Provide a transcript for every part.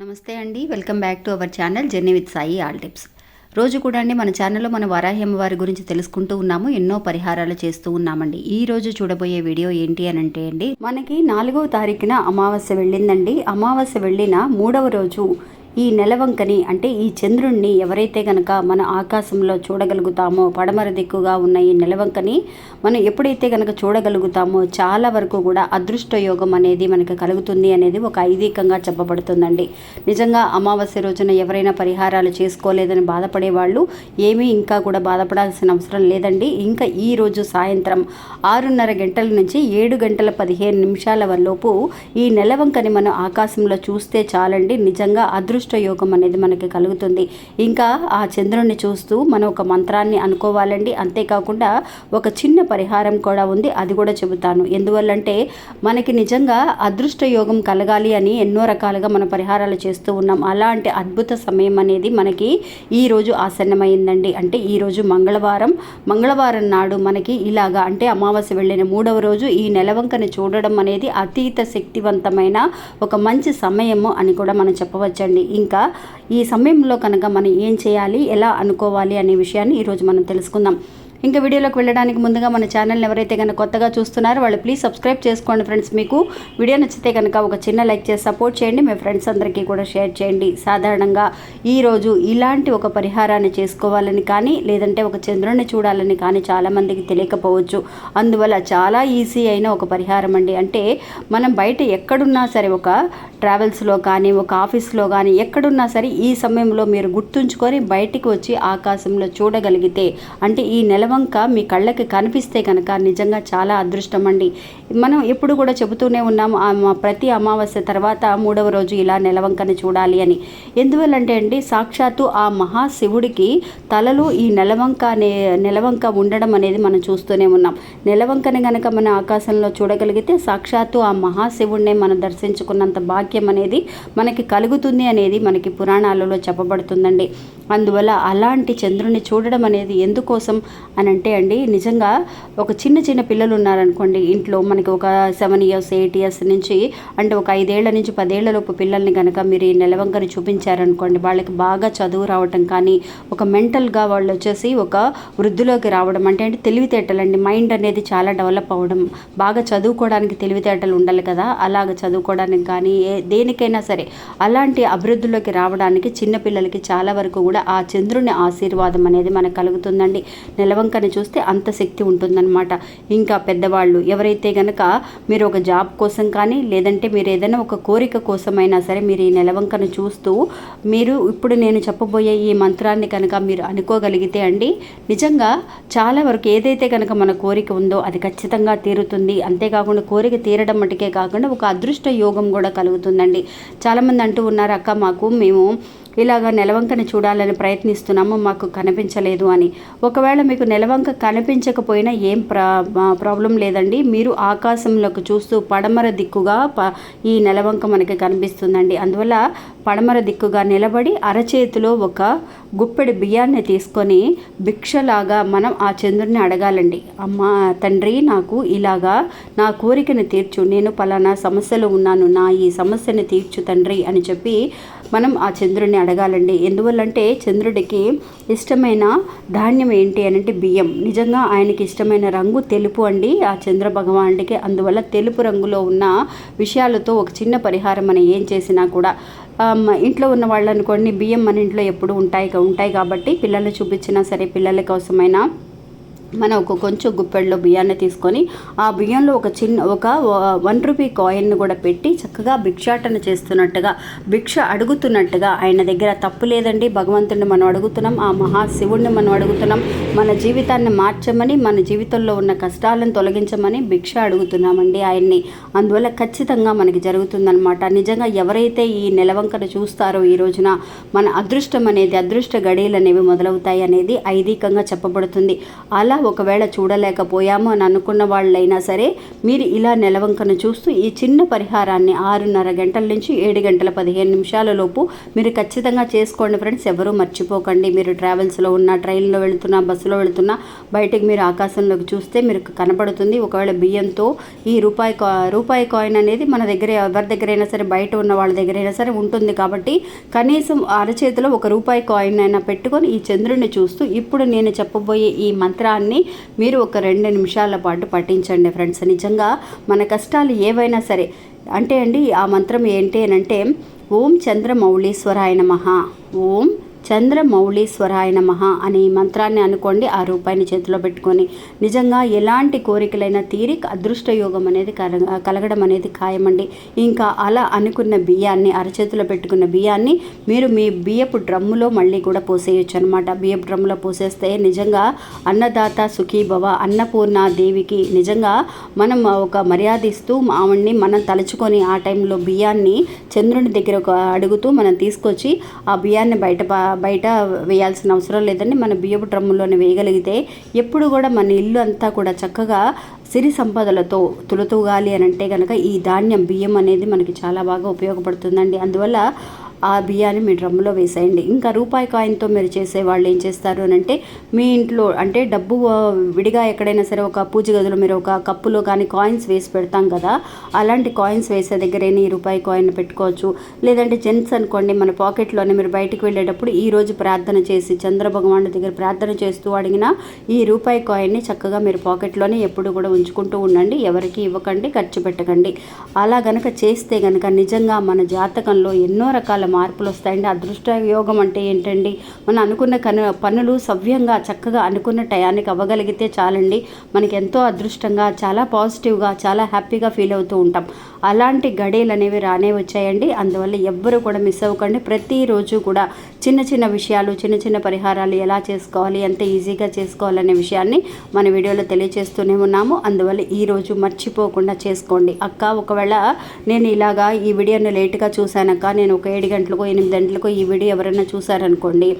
నమస్తే అండి. Welcome back to our channel journey with Sai all tips. రోజు కూడా అండి మన ఛానల్లో మన వారాహ్యం వారి గురించి తెలుసుకుంటూ ఉన్నాము ఎన్నో పరిహారాలు చేస్తూ ఉన్నామండి. ఈ రోజు చూడబోయే వీడియో ఏంటి అని అంటే అండి మనకి నాలుగవ తారీఖున అమావాస్య వెళ్ళిందండి. అమావాస్య వెళ్ళిన మూడవ రోజు ఈ నెలవంకని అంటే ఈ చంద్రుణ్ణి ఎవరైతే గనక మన ఆకాశంలో చూడగలుగుతామో పడమర దిక్కుగా ఉన్న ఈ నెలవంకని మనం ఎప్పుడైతే గనక చూడగలుగుతామో చాలా వరకు కూడా అదృష్ట యోగం అనేది మనకు కలుగుతుంది అనేది ఒక ఐదీకంగా చెప్పబడుతుందండి. నిజంగా అమావాస్య రోజున ఎవరైనా పరిహారాలు చేసుకోలేదని బాధపడే వాళ్ళు ఏమీ ఇంకా కూడా బాధపడాల్సిన అవసరం లేదండి. ఇంకా ఈ రోజు సాయంత్రం ఆరున్నర గంటల నుంచి ఏడు గంటల పదిహేను నిమిషాల లోపు ఈ నెలవంకని మనం ఆకాశంలో చూస్తే చాలండి. నిజంగా అదృష్ట యోగం అనేది మనకి కలుగుతుంది. ఇంకా ఆ చంద్రుడిని చూస్తూ మనం ఒక మంత్రాన్ని అనుకోవాలండి. అంతేకాకుండా ఒక చిన్న పరిహారం కూడా ఉంది. అది కూడా చెబుతాను. ఎందువల్లంటే మనకి నిజంగా అదృష్ట యోగం కలగాలి అని ఎన్నో రకాలుగా మన పరిహారాలు చేస్తూ ఉన్నాం. అలాంటి అద్భుత సమయం అనేది మనకి ఈ రోజు ఆసన్నమైందండి. అంటే ఈరోజు మంగళవారం. మంగళవారం నాడు మనకి ఇలాగా అంటే అమావాస్య వెళ్ళిన మూడవ రోజు ఈ నెలవంకని చూడడం అనేది అతీత శక్తివంతమైన ఒక మంచి సమయము అని కూడా మనం చెప్పవచ్చండి. ఇంకా ఈ సమయంలో కనుక మనం ఏం చేయాలి ఎలా అనుకోవాలి అనే విషయాన్ని ఈరోజు మనం తెలుసుకుందాం. ఇంకా వీడియోలోకి వెళ్ళడానికి ముందుగా మన ఛానల్ని ఎవరైతే కనుక కొత్తగా చూస్తున్నారో వాళ్ళు ప్లీజ్ సబ్స్క్రైబ్ చేసుకోండి ఫ్రెండ్స్. మీకు వీడియో నచ్చితే కనుక ఒక చిన్న లైక్ చేసి సపోర్ట్ చేయండి. మీ ఫ్రెండ్స్ అందరికీ కూడా షేర్ చేయండి. సాధారణంగా ఈరోజు ఇలాంటి ఒక పరిహారాన్ని చేసుకోవాలని కానీ లేదంటే ఒక చంద్రుడిని చూడాలని కానీ చాలామందికి తెలియకపోవచ్చు. అందువల్ల చాలా ఈజీ అయిన ఒక పరిహారం అండి. అంటే మనం బయట ఎక్కడున్నా సరే ఒక ట్రావెల్స్లో కానీ ఒక ఆఫీస్లో కానీ ఎక్కడున్నా సరే ఈ సమయంలో మీరు గుర్తుంచుకొని బయటికి వచ్చి ఆకాశంలో చూడగలిగితే అంటే ఈ నెలవంక మీ కళ్ళకి కనిపిస్తే కనుక నిజంగా చాలా అదృష్టం అండి. మనం ఎప్పుడు కూడా చెబుతూనే ఉన్నాము ఆ ప్రతి అమావాస్య తర్వాత మూడవ రోజు ఇలా నెలవంకని చూడాలి అని. ఎందువల్లంటే అండి సాక్షాత్తు ఆ మహాశివుడికి తలలో ఈ నెలవంక అనే నెలవంక ఉండడం అనేది మనం చూస్తూనే ఉన్నాం. నెలవంకని కనుక మన ఆకాశంలో చూడగలిగితే సాక్షాత్తు ఆ మహాశివుడినే మనం దర్శించుకున్నంత భాగ్యం అనేది మనకి కలుగుతుంది అనేది మనకి పురాణాలలో చెప్పబడుతుందండి. అందువల్ల అలాంటి చంద్రుని చూడడం అనేది ఎందుకోసం అని అంటే అండి నిజంగా ఒక చిన్న చిన్న పిల్లలు ఉన్నారనుకోండి ఇంట్లో మనకి ఒక సెవెన్ ఇయర్స్ ఎయిట్ ఇయర్స్ నుంచి అంటే ఒక ఐదేళ్ళ నుంచి పదేళ్ళలోపు పిల్లల్ని కనుక మీరు ఈ నెలవంకని చూపించారనుకోండి వాళ్ళకి బాగా చదువు రావటం కానీ ఒక మెంటల్గా వాళ్ళు వచ్చేసి ఒక వృద్ధిలోకి రావడం అంటే అంటే తెలివితేటలండి. మైండ్ అనేది చాలా డెవలప్ అవ్వడం బాగా చదువుకోవడానికి తెలివితేటలు ఉండాలి కదా అలాగ చదువుకోవడానికి కానీ ఏ దేనికైనా సరే అలాంటి అభివృద్ధిలోకి రావడానికి చిన్నపిల్లలకి చాలా వరకు కూడా ఆ చంద్రుని ఆశీర్వాదం అనేది మనకు కలుగుతుందండి. నిలవంకని చూస్తే అంత శక్తి ఉంటుందన్నమాట. ఇంకా పెద్దవాళ్ళు ఎవరైతే కనుక మీరు ఒక జాబ్ కోసం కానీ లేదంటే మీరు ఏదైనా ఒక కోరిక కోసమైనా సరే మీరు ఈ నెలవంకను చూస్తూ మీరు ఇప్పుడు నేను చెప్పబోయే ఈ మంత్రాన్ని కనుక మీరు అనుకోగలిగితే అండి నిజంగా చాలా వరకు ఏదైతే కనుక మన కోరిక ఉందో అది ఖచ్చితంగా తీరుతుంది. అంతేకాకుండా కోరిక తీరడం మటుకే కాకుండా ఒక అదృష్ట యోగం కూడా కలుగుతుంది. కలుగుతుందండి చాలామంది అంటూ ఉన్నారు అక్క మాకు మేము ఇలాగ నెలవంకను చూడాలని ప్రయత్నిస్తున్నాము మాకు కనిపించలేదు అని. ఒకవేళ మీకు నెలవంక కనిపించకపోయినా ఏం ప్రా ప్రాబ్లం లేదండి. మీరు ఆకాశంలోకి చూస్తూ పడమర దిక్కుగా ప ఈ నెలవంక మనకి కనిపిస్తుందండి. అందువల్ల పడమర దిక్కుగా నిలబడి అరచేతిలో ఒక గుప్పెడి బియ్యాన్ని తీసుకొని భిక్షలాగా మనం ఆ చంద్రుడిని అడగాలండి. అమ్మ తండ్రి నాకు ఇలాగా నా కోరికను తీర్చు. నేను పలానా సమస్యలో ఉన్నాను. నా ఈ సమస్యని తీర్చు తండ్రి అని చెప్పి మనం ఆ చంద్రుడిని అడగాలండి. ఎందువల్లంటే చంద్రుడికి ఇష్టమైన ధాన్యం ఏంటి అని అంటే బియ్యం. నిజంగా ఆయనకి ఇష్టమైన రంగు తెలుపు అండి. ఆ చంద్ర భగవానుడికి అందువల్ల తెలుపు రంగులో ఉన్న విషయాలతో ఒక చిన్న పరిహారం మనం ఏం చేసినా కూడా ఇంట్లో ఉన్న వాళ్ళు అనుకోండి బియ్యం మన ఇంట్లో ఎప్పుడు ఉంటాయి ఉంటాయి కాబట్టి పిల్లల్ని చూపించినా సరే పిల్లల కోసమైనా మనం ఒక కొంచెం గుప్పెడులో బియ్యాన్ని తీసుకొని ఆ బియ్యంలో ఒక చిన్న ఒక వన్ రూపీ కాయిన్ను కూడా పెట్టి చక్కగా భిక్షాటన చేస్తున్నట్టుగా భిక్ష అడుగుతున్నట్టుగా ఆయన దగ్గర తప్పు లేదండి. భగవంతుడిని మనం అడుగుతున్నాం ఆ మహాశివుణ్ణి మనం అడుగుతున్నాం. మన జీవితాన్ని మార్చమని మన జీవితంలో ఉన్న కష్టాలను తొలగించమని భిక్ష అడుగుతున్నామండి ఆయన్ని. అందువల్ల ఖచ్చితంగా మనకి జరుగుతుందనమాట నిజంగా ఎవరైతే ఈ నెలవంకర చూస్తారో ఈ రోజున మన అదృష్టం అనేది అదృష్ట గడియలు అనేవి మొదలవుతాయి అనేది ఐదీకంగా చెప్పబడుతుంది. అలా ఒకవేళ చూడలేకపోయాము అని అనుకున్న వాళ్ళైనా సరే మీరు ఇలా నెలవంకను చూస్తూ ఈ చిన్న పరిహారాన్ని ఆరున్నర గంటల నుంచి ఏడు గంటల పదిహేను నిమిషాల లోపు మీరు ఖచ్చితంగా చేసుకోండి ఫ్రెండ్స్. ఎవరూ మర్చిపోకండి. మీరు ట్రావెల్స్లో ఉన్న ట్రైన్లో వెళుతున్నా బస్సులో వెళుతున్నా బయటకు మీరు ఆకాశంలోకి చూస్తే మీరు కనపడుతుంది ఒకవేళ బియ్యంతో ఈ రూపాయి కా రూపాయి కాయిన్ అనేది మన దగ్గర ఎవరి దగ్గరైనా సరే బయట ఉన్న వాళ్ళ దగ్గరైనా సరే ఉంటుంది కాబట్టి కనీసం అరచేతిలో ఒక రూపాయి కాయిన్ అయినా పెట్టుకొని ఈ చంద్రుడిని చూస్తూ ఇప్పుడు నేను చెప్పబోయే ఈ మంత్రాన్ని మీరు ఒక రెండు నిమిషాల పాటు పఠించండి ఫ్రెండ్స్. నిజంగా మన కష్టాలు ఏవైనా సరే అంటే అండి ఆ మంత్రం ఏంటి అని అంటే ఓం చంద్రమౌళీశ్వరాయ నమ. ఓం చంద్రమౌళీశ్వరాయ నమ అనే మంత్రాన్ని అనుకోండి ఆ రూపాయిని చేతిలో పెట్టుకొని. నిజంగా ఎలాంటి కోరికలైనా తీరి అదృష్టయోగం అనేది కలగ కలగడం అనేది ఖాయమండి. ఇంకా అలా అనుకున్న బియ్యాన్ని అరచేతిలో పెట్టుకున్న బియ్యాన్ని మీరు మీ బియ్యపు డ్రమ్ములో మళ్ళీ కూడా పోసేయచ్చు అనమాట బియ్యపు డ్రమ్ములో పోసేస్తే నిజంగా అన్నదాత సుఖీభవ అన్నపూర్ణ దేవికి నిజంగా మనం ఒక మర్యాద ఇస్తూ ఆవిడ్ని మనం తలుచుకొని ఆ టైంలో బియ్యాన్ని చంద్రుని దగ్గర ఒక అడుగుతూ మనం తీసుకొచ్చి ఆ బియ్యాన్ని బయట పా- బయట వేయాల్సిన అవసరం లేదండి. మన బియ్యపు డ్రమ్ములోనే వేయగలిగితే ఎప్పుడు కూడా మన ఇల్లు అంతా కూడా చక్కగా సిరి సంపదలతో తులతూగాలి అని అంటే కనుక ఈ ధాన్యం బియ్యం అనేది మనకి చాలా బాగా ఉపయోగపడుతుందండి. అందువల్ల ఆ బియ్యాన్ని మీ డ్రమ్ములో వేసేయండి. ఇంకా రూపాయి కాయిన్తో మీరు చేసే వాళ్ళు ఏం చేస్తారు అని అంటే మీ ఇంట్లో అంటే డబ్బు విడిగా ఎక్కడైనా సరే ఒక పూజ గదిలో మీరు ఒక కప్పులో కానీ కాయిన్స్ వేసి పెడతాం కదా అలాంటి కాయిన్స్ వేసే దగ్గరైనా ఈ రూపాయి కాయిన్ పెట్టుకోవచ్చు. లేదంటే జెంట్స్ అనుకోండి మన పాకెట్లోనే మీరు బయటికి వెళ్ళేటప్పుడు ఈ రోజు ప్రార్థన చేసి చంద్ర భగవానుడి దగ్గర ప్రార్థన చేస్తూ అడిగిన ఈ రూపాయి కాయిన్ని చక్కగా మీరు పాకెట్లోనే ఎప్పుడు కూడా ఉంచుకుంటూ ఉండండి. ఎవరికి ఇవ్వకండి ఖర్చు పెట్టకండి. అలా గనక చేస్తే గనక నిజంగా మన జాతకంలో ఎన్నో రకాల మార్పులు వస్తాయండి. అదృష్ట యోగం అంటే ఏంటండి? మనం అనుకున్న కను పనులు సవ్యంగా చక్కగా అనుకున్న టయానికి అవ్వగలిగితే చాలండి. మనకి ఎంతో అదృష్టంగా చాలా పాజిటివ్గా చాలా హ్యాపీగా ఫీల్ అవుతూ ఉంటాం. అలాంటి గడియలు అనేవి రానే వచ్చాయండి. అందువల్ల ఎవ్వరూ కూడా మిస్ అవ్వకండి. ప్రతిరోజు కూడా చిన్న చిన్న విషయాలు చిన్న చిన్న పరిహారాలు ఎలా చేసుకోవాలి ఎంత ఈజీగా చేసుకోవాలనే విషయాన్ని మన వీడియోలో తెలియజేస్తూనే ఉన్నాము. అందువల్ల ఈరోజు మర్చిపోకుండా చేసుకోండి. అక్క ఒకవేళ నేను ఇలాగా ఈ వీడియోని లేట్గా చూశానక్క నేను ఒక ఏడు గంటలకు ఎనిమిది గంటలకు ఈ వీడియో ఎవరైనా చూసారనుకోండి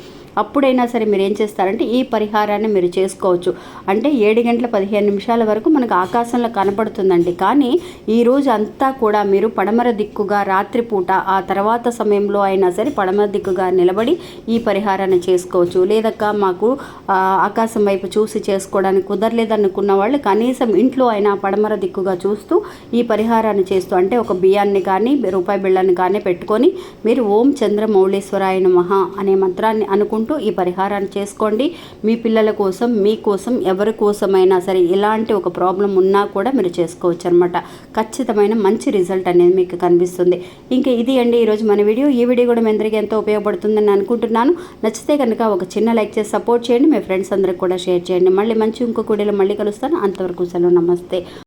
అప్పుడైనా సరే మీరు ఏం చేస్తారంటే ఈ పరిహారాన్ని మీరు చేసుకోవచ్చు. అంటే ఏడు గంటల పదిహేను నిమిషాల వరకు మనకు ఆకాశంలో కనపడుతుందండి. కానీ ఈ రోజు అంతా కూడా మీరు పడమర దిక్కుగా రాత్రిపూట ఆ తర్వాత సమయంలో అయినా సరే పడమర దిక్కుగా నిలబడి ఈ పరిహారాన్ని చేసుకోవచ్చు. లేదక్క మాకు ఆకాశం వైపు చూసి చేసుకోవడానికి కుదరలేదనుకున్న వాళ్ళు కనీసం ఇంట్లో అయినా పడమర దిక్కుగా చూస్తూ ఈ పరిహారాన్ని చేస్తూ అంటే ఒక బియ్యాన్ని కానీ రూపాయి బిళ్ళని కానీ పెట్టుకొని మీరు ఓం చంద్రమౌళీశ్వరాయ నమః అనే మంత్రాన్ని అనుకుంటూ ఈ పరిహారాన్ని చేసుకోండి. మీ పిల్లల కోసం మీ కోసం ఎవరి కోసమైనా సరే ఎలాంటి ఒక ప్రాబ్లం ఉన్నా కూడా మీరు చేసుకోవచ్చు అనమాట ఖచ్చితమైన మంచి రిజల్ట్ అనేది మీకు కనిపిస్తుంది. ఇంకా ఇది అండి ఈరోజు మన వీడియో. ఈ వీడియో కూడా మీ అందరికీ ఎంతో ఉపయోగపడుతుందని అనుకుంటున్నాను. నచ్చితే కనుక ఒక చిన్న లైక్ చేసి సపోర్ట్ చేయండి. మీ ఫ్రెండ్స్ అందరికి కూడా షేర్ చేయండి. మళ్ళీ మంచి ఇంకొక వీడియోలో మళ్ళీ కలుస్తాను. అంతవరకు సెలవు. నమస్తే.